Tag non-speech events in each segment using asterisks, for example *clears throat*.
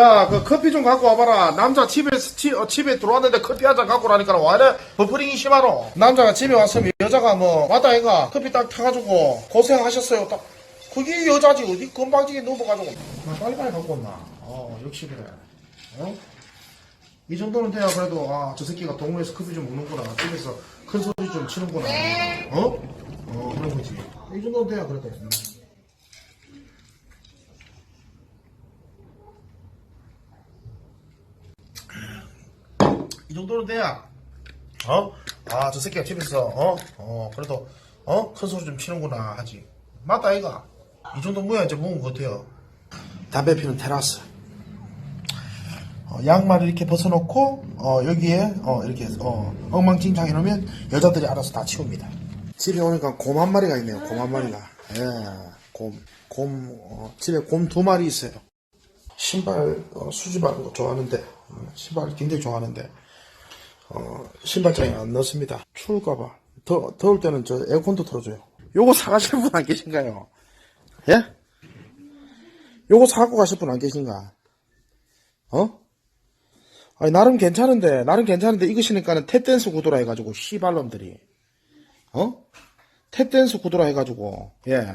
야, 그 커피 좀 갖고 와봐라. 남자 집에, 치- 어, 집에 들어왔는데 커피 한 잔 갖고 오라니까 와 이래 버프링이 심하노. 남자가 집에 왔으면 여자가 뭐, 맞다 얘가 커피 딱 타가지고 고생하셨어요. 딱. 그게 여자지. 어디 건방지게 누워가지고. 아, 빨리빨리 갖고 온나. 어, 역시 그래. 어? 이 정도는 돼야 그래도, 아, 저 새끼가 동호회에서 커피 좀 먹는구나. 집에서 큰 소리 좀 치는구나. 어? 어, 그런 거지. 이 정도는 돼야 그래도. 이 정도는 돼야. 어? 아 저 새끼가 집에서 어? 어 그래도 어? 큰 소리 좀 치는구나 하지. 맞다 이가. 이 정도 뭐야 이제 먹은 것 같아요. 담배 피는 테라스. 어, 양말을 이렇게 벗어놓고 어, 여기에 어, 이렇게 어, 엉망진창 해놓으면 여자들이 알아서 다 치웁니다. 집에 오니까 곰 한 마리가 있네요 곰 한 마리가. 예 곰 곰, 어, 집에 곰 두 마리 있어요. 신발 어, 수집하는 거 좋아하는데 어, 신발 굉장히 좋아하는데 어, 신발장에 안 넣습니다. 추울까봐. 더, 더울 때는 저 에어컨도 틀어줘요. 요거 사가실 분 안 계신가요? 예? 요거 사갖고 가실 분 안 계신가? 어? 아니, 나름 괜찮은데, 나름 괜찮은데, 이거 신으니까는 탭댄스 구도라 해가지고, 씨발놈들이. 어? 탭댄스 구도라 해가지고, 예.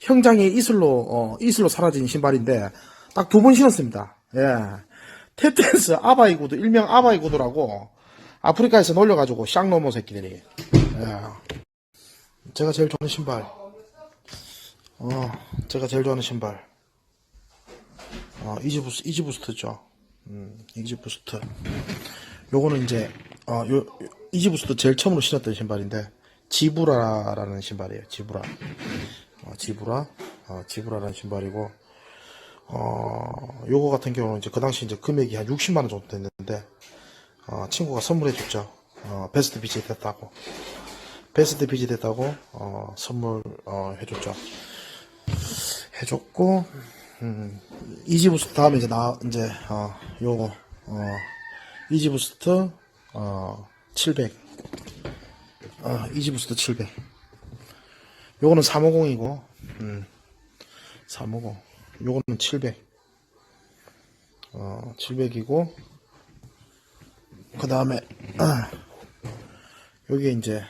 형장이 이슬로, 어, 이슬로 사라진 신발인데, 딱 두 번 신었습니다. 예. 탭댄스 아바이 구도, 일명 아바이 구도라고, 아프리카에서 놀려가지고, 쌍노모 새끼들이. 예. 제가 제일 좋아하는 신발. 어, 제가 제일 좋아하는 신발. 어, 이지부스, 이지부스트죠. 음, 이지부스트. 요거는 이제, 어, 요, 요- 이지부스트 제일 처음으로 신었던 신발인데, 지브라라는 신발이에요. 지브라. 어, 지브라. 어, 지브라라는 신발이고, 어, 요거 같은 경우는 이제 그 당시 이제 금액이 한 60만원 정도 됐는데, 어, 친구가 선물해 줬죠. 어, 베스트 비지 됐다고. 베스트 비지 됐다고, 어, 선물, 어, 해줬죠. 해줬고, 음, 이지부스트 다음에 이제 나, 이제, 어, 요거, 어, 이지부스트, 어, 700. 어, 이지부스트 700. 요거는 350이고, 음, 350. 요거는 700. 어, 700이고, 그 다음에, 아, 여기에 이제,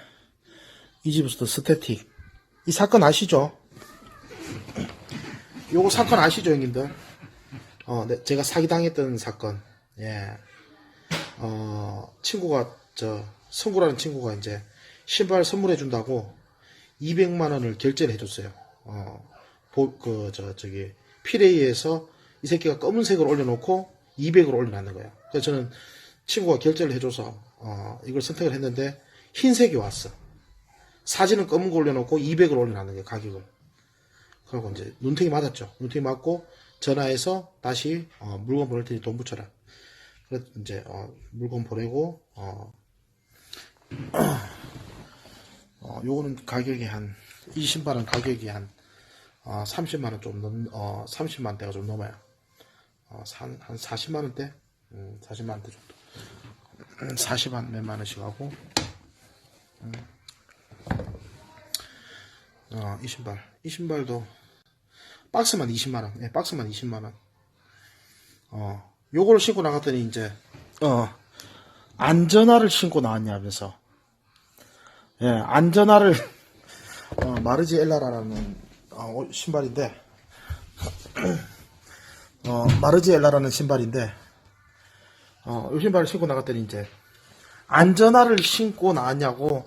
이지부스트 스태틱. 이 사건 아시죠? *clears throat* 요거 사건 아시죠, 형님들? 어, 네, 제가 사기당했던 사건. 예. 어, 친구가, 저, 성구라는 친구가 이제, 신발 선물해 준다고, 200만 원을 결제를 해줬어요. 어, 보, 그, 저, 저기, 피레이에서 이 새끼가 검은색을 올려놓고, 200을 올려놨는 거예요. 그래서 저는 친구가 결제를 해줘서, 어, 이걸 선택을 했는데, 흰색이 왔어. 사진은 검은 거 올려놓고 200을 올려놨는 거예요, 가격을. 그리고 이제 눈탱이 맞았죠. 눈탱이 맞고 전화해서 다시 어, 물건 보낼 테니 돈 붙여라. 그래서 이제 어, 물건 보내고 어, *clears throat* 어, 요거는 가격이 한 이 신발은 가격이 한 어, 30만 원좀 넘, 어, 30만 대가 좀 넘어요. 어, 한, 한 40만 원대, 음, 40만 원대 정도. 음, 40만 몇만 원씩 하고, 어, 이 신발. 이 신발도 박스만 20만원. 예, 박스만 20만원. 어, 요거를 신고 나갔더니 이제, 어, 안전화를 신고 나왔냐면서. 예, 안전화를, 어, 마르지 엘라라는, 어, 옷- 신발인데, *clears throat* 어, 마르지 엘라라는 신발인데, 어, 이 신발을 신고 나갔더니 이제, 안전화를 신고 나왔냐고,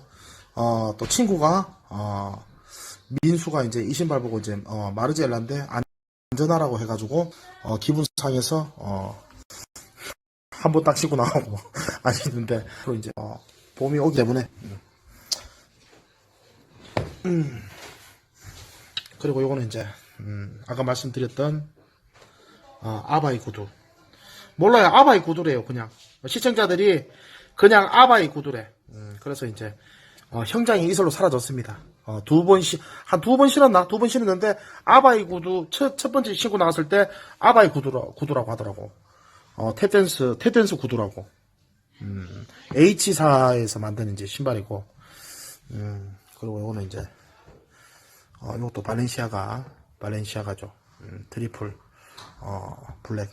어, 또 친구가, 어, 민수가 이제 이 신발 보고 이제 어, 마르지엘라인데 안전하라고 해가지고 어, 기분 상해서 어, 한 번 딱 신고 나오고 *laughs* 아시는데 또 이제 어, 봄이 오기 때문에 음. 음. 그리고 요거는 이제 음, 아까 말씀드렸던 어, 아바이 구두 몰라요 아바이 구두래요 그냥 시청자들이 그냥 아바이 구두래 음, 그래서 이제 어, 형장이 이슬로 사라졌습니다. 어, 두 번, 시, 한 두 번 신었나? 두 번 신었는데, 아바이 구두, 첫, 첫 번째 신고 나갔을 때, 아바이 구두라, 구두라고 하더라고. 어, 탭댄스, 탭댄스 구두라고. 음, H사에서 만든 이제 신발이고, 음, 그리고 요거는 이제, 어, 요것도 발렌시아가, 발렌시아가죠. 음, 트리플, 어, 블랙,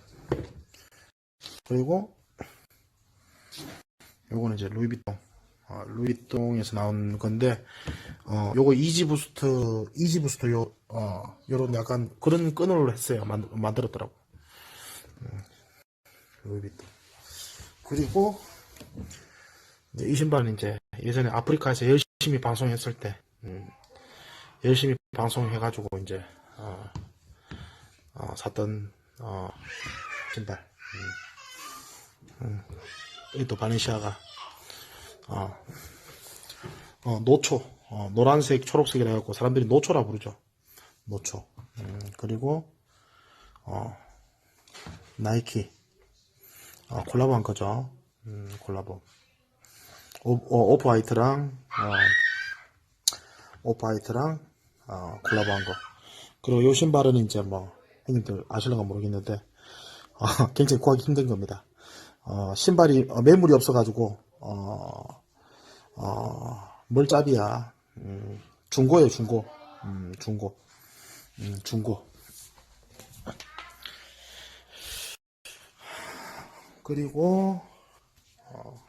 그리고 요거는 이제 루이비통 어, 루이비통에서 나온 건데 어 요거 이지 부스트 이지 부스트 요 어 요런 약간 그런 끈으로 했어요. 만, 만들었더라고. 음, 루이비통 그리고 이제 이 신발은 이제 예전에 아프리카에서 열심히 방송했을 때 음, 열심히 방송해가지고 이제 어, 어, 샀던 어, 신발 이또 바네시아가 어, 어, 노초 어, 노란색 초록색이라 해갖고 사람들이 노초라 부르죠. 노초. 음, 그리고 어, 나이키. 어, 콜라보 한 거죠. 음, 콜라보. 오, 어, 오프 화이트랑 어, 오프 화이트랑 어, 콜라보 한 거. 그리고 요 신발은 이제 뭐 형님들 아실런가 모르겠는데 어, 굉장히 구하기 힘든 겁니다. 어, 신발이 어, 매물이 없어가지고 어, 어, 멀짭이야. 음, 중고예요 중고. 음, 중고. 음, 중고. 그리고 어,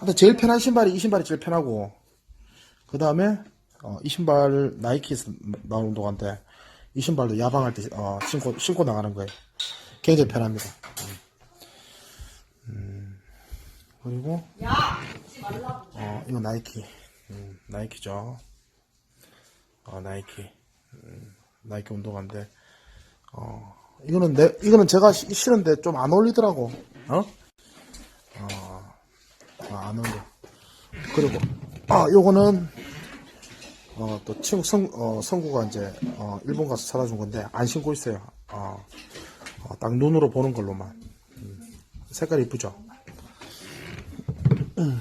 근데 제일 편한 신발이 이 신발이 제일 편하고 그 다음에 이 신발 나이키에서 나온 운동화인데 이 신발도 야방할 때 어, 신고 신고 나가는 거예요. 굉장히 편합니다. 음, 그리고 어, 이거 나이키 음, 나이키죠. 어, 나이키 음, 나이키 운동화인데 어, 이거는 내 이거는 제가 시- 신은데 좀 안 어울리더라고. 어? 아, 안 어울려. 그리고 아 요거는 어, 또 친구 성, 어, 성구가 이제 어, 일본 가서 사다 준 건데 안 신고 있어요. 어, 어, 딱 눈으로 보는 걸로만. 음, 색깔 이쁘죠? 음.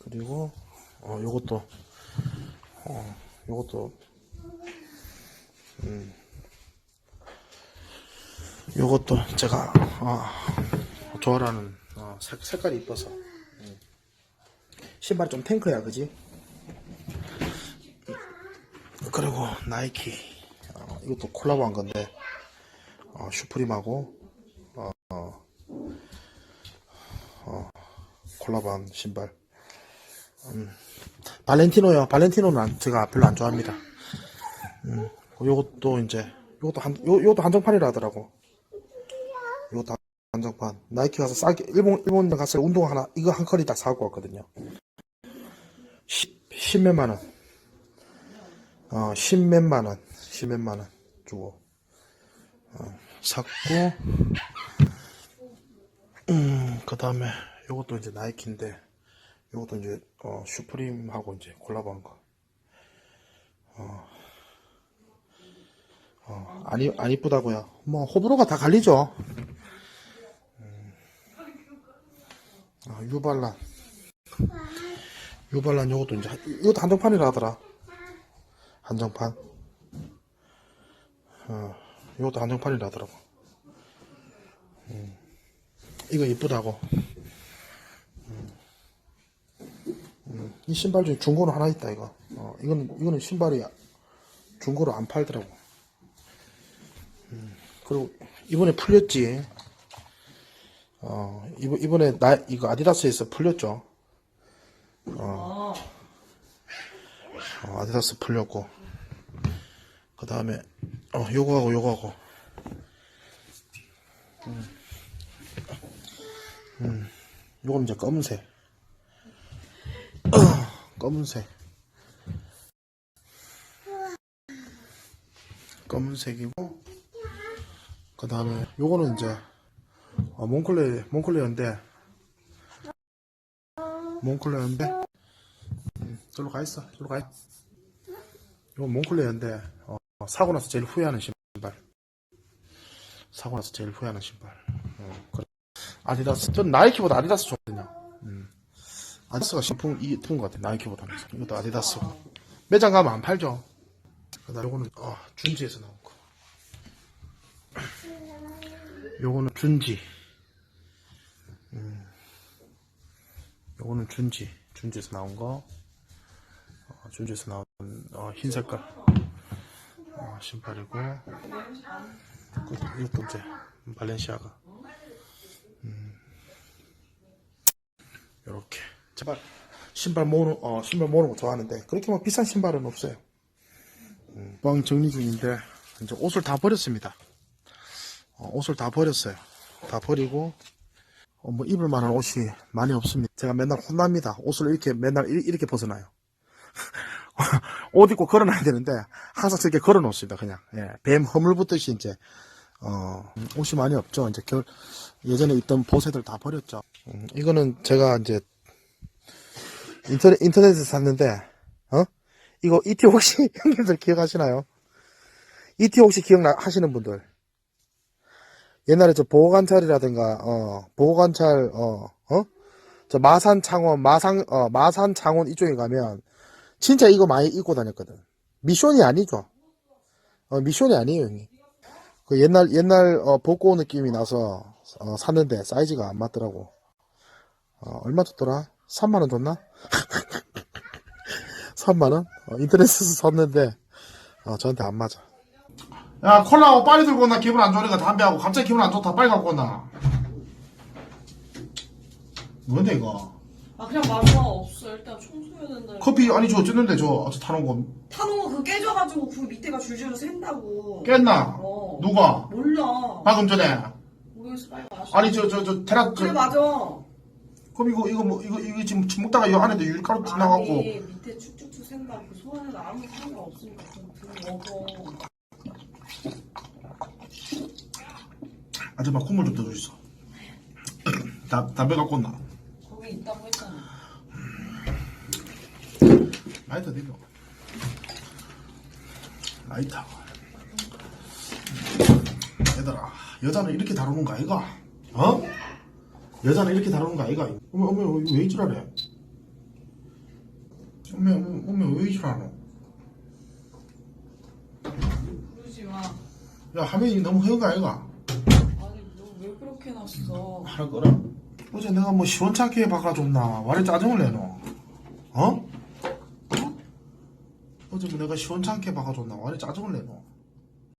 그리고 어, 요것도. 어, 요것도. 음, 요것도 제가 어, 좋아하는 어, 색, 색깔이 이뻐서. 신발이 좀 탱크야, 그지? 그리고 나이키. 어, 이것도 콜라보 한 건데 어, 슈프림하고 어, 어, 어, 콜라보 한 신발. 음, 발렌티노요. 발렌티노는 안- 제가 별로 안 좋아합니다. 음, 요것도 이제 요것도 한 요, 요것도 한정판이라 하더라고. 요것도 한- 한정판. 나이키 가서 싸게 일본 일본 가서 운동 하나 이거 한 컬이 딱 사고 왔거든요. 십, 십몇만 원. 어, 십몇만 원. 십몇만 원 주고, 어, 샀고, 음, 그 다음에, 요것도 이제 나이키인데, 요것도 이제, 어, 슈프림하고 이제 콜라보 한 거. 어, 어, 안, 이- 안 이쁘다고요. 뭐, 호불호가 다 갈리죠. 음, 어, 유발란. 유발란 요것도 이제 한- 이것도 한정판이라 하더라 한정판 어 이것도 한정판이라 하더라고 음, 이거 이쁘다고 음, 음, 이 신발 중에 중고로 하나 있다 이거. 어 이거는 이거는 신발이 중고로 안 팔더라고. 음, 그리고 이번에 풀렸지. 어 이번 이번에 나 이거 아디다스에서 풀렸죠. 어, 아디다스 풀렸고. 그 다음에 어 요거하고 요거하고. 음, 음 요거는 이제 검은색 검은색 검은색이고 그 다음에 요거는 이제 어, 몽클레 몽클레어인데 몽클레어인데 저로 가 있어. 저로 가. 이건 몽클레어인데 어, 사고 나서 제일 후회하는 신발. 사고 나서 제일 후회하는 신발. 어, 그래. 아디다스. 전 나이키보다 아디다스. 음. 아디다스가 신품 이쁜 것 같아. 나이키보다는. 이것도 아디다스고. 매장 가면 안 팔죠. 그다음 요거는 어, 준지에서 나온 거. 요거는 준지. 음. 요거는 준지. 준지에서 나온 거. 어, 준지에서 나온 어, 흰 색깔. 어, 신발이고 그, 이것도 이제 발렌시아가 이렇게 제발 신발 모으는 어 신발 모으는 거 좋아하는데 그렇게 뭐 비싼 신발은 없어요. 음, 빵 정리 중인데 이제 옷을 다 버렸습니다. 어, 옷을 다 버렸어요. 다 버리고 어, 뭐 입을 만한 옷이 많이 없습니다. 제가 맨날 혼납니다. 옷을 이렇게 맨날 이- 이렇게 벗어나요. *laughs* 옷 입고 걸어놔야 되는데 항상 저렇게 걸어놓습니다. 그냥 예, 뱀 허물 붙듯이 이제 어, 옷이 많이 없죠. 이제 결, 예전에 있던 보세들 다 버렸죠. 음, 이거는 제가 이제 인터넷 인터넷에서 샀는데 어 이거 이티 혹시 *laughs* 형님들 기억하시나요? 이티 혹시 기억하시는 분들 옛날에 저 보호관찰이라든가 어 보호관찰 어 어 저 마산 창원 마산 어 마산 창원 이쪽에 가면 진짜 이거 많이 입고 다녔거든. 미션이 아니죠. 어 미션이 아니에요, 형님. 그 옛날 옛날 어, 복고 느낌이 나서 어, 샀는데 사이즈가 안 맞더라고. 어, 얼마 줬더라? 3만 원 줬나? *laughs* 3만 원? 어, 인터넷에서 샀는데 어, 저한테 안 맞아. 야 콜라하고 빨리 들고 온나 기분 안 좋으니까 담배하고 갑자기 기분 안 좋다 빨리 갖고 온나. 뭔데 이거? 아 그냥 마누라 없어 일단 청소해야 된다 커피 아니 저 쪘는데 저저 타는 거 타는 거 그거 깨져가지고 그 밑에가 줄줄로 샌다고 깼나? 어. 누가? 몰라 방금 전에. 모르겠어 빨리 마셔 아니 저 저 저 테라 저 그래 맞아 그럼 이거 이거 뭐 이거 이거 지금 침 먹다가 이 안에 유리가루 지나갖고 아니 밑에 축축축 샌다고 그 소안에는 아무 상관없으니까 좀 들어 아줌마 콧물 좀 떠주시오. 다 담배 갖고 온나? 거기 있다고 했잖아 라이터 대표. 라이터. 얘들아, 여자는 이렇게 다루는 거 아이가? 어? 여자는 이렇게 다루는 거 아이가? 어머, 어머, 왜 이지랄해? 어머, 어머, 어머, 왜 이지랄하노? 그러지 마 야, 화면이 너무 허연 거 아이가? 아니 너 왜 그렇게 났어 하나 거라? 어제 내가 뭐 시원찮게 바꿔줬나? 와래 짜증을 내노? 어? 어? 어제 뭐 내가 시원찮게 바꿔줬나? 와래 짜증을 내노?